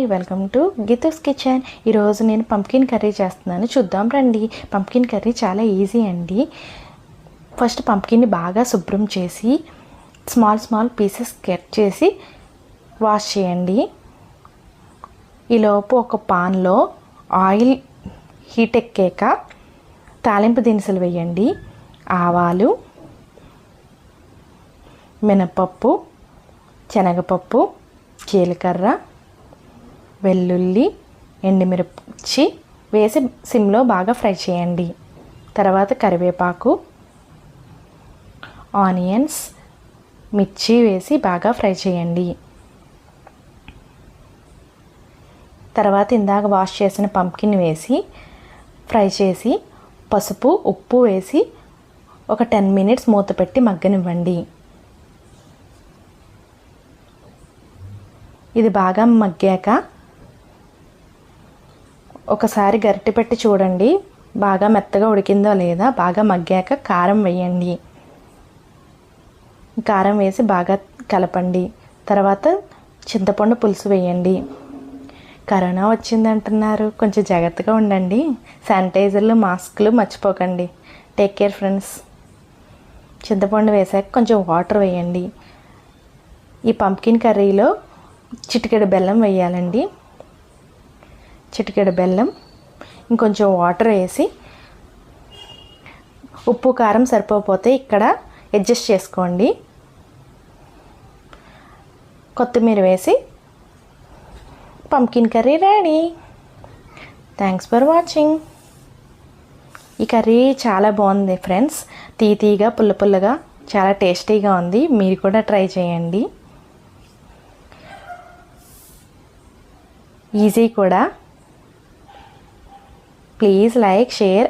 Hi welcome to Geetu's kitchen. ఈరోజు నేను pumpkin curry చేస్తున్నాను. చూద్దాం రండి. పంప్కిన్ కర్రీ చాలా ఈజీ అండి. ఫస్ట్ పంప్కిన్ని బాగా శుభ్రం చేసి స్మాల్ స్మాల్ పీసెస్ కట్ చేసి వాష్ చేయండి. ఈలోపు ఒక పాన్లో ఆయిల్ హీట్ ఎక్కాక తాలింపు దినుసులు వేయండి. ఆవాలు మినపప్పు శనగపప్పు జీలకర్ర వెల్లుల్లి ఎండుమిరపచ్చి వేసి సిమ్లో బాగా ఫ్రై చేయండి. తర్వాత కరివేపాకు ఆనియన్స్ మిర్చి వేసి బాగా ఫ్రై చేయండి. తర్వాత ఇందాక వాష్ చేసిన పంప్కిన్ వేసి ఫ్రై చేసి పసుపు ఉప్పు వేసి ఒక టెన్ మినిట్స్ మూత పెట్టి మగ్గనివ్వండి. ఇది బాగా మగ్గాక ఒకసారి గరిటె పెట్టి చూడండి. బాగా మెత్తగా ఉడికిందో లేదా బాగా మగ్గాక కారం వేయండి. కారం వేసి బాగా కలపండి. తర్వాత చింతపండు పులుసు వేయండి. కరోనా వచ్చిందంటున్నారు కొంచెం జాగ్రత్తగా ఉండండి. శానిటైజర్లు మాస్కులు మర్చిపోకండి. టేక్ కేర్ ఫ్రెండ్స్ చింతపండు వేసాక కొంచెం వాటర్ వేయండి. ఈ పంప్కిన్ కర్రీలో చిటికెడు బెల్లం వేయాలండి. చిటికెడు బెల్లం ఇంకొంచెం వాటర్ వేసి ఉప్పు కారం సరిపోతే ఇక్కడ అడ్జస్ట్ చేసుకోండి. కొత్తిమీర వేసి pumpkin curry ready. Thanks for watching ఈ కర్రీ చాలా బాగుంది ఫ్రెండ్స్. తీతీగా పుల్ల పుల్లగా చాలా టేస్టీగా ఉంది. మీరు కూడా ట్రై చేయండి. ఈజీ కూడా. Please like, share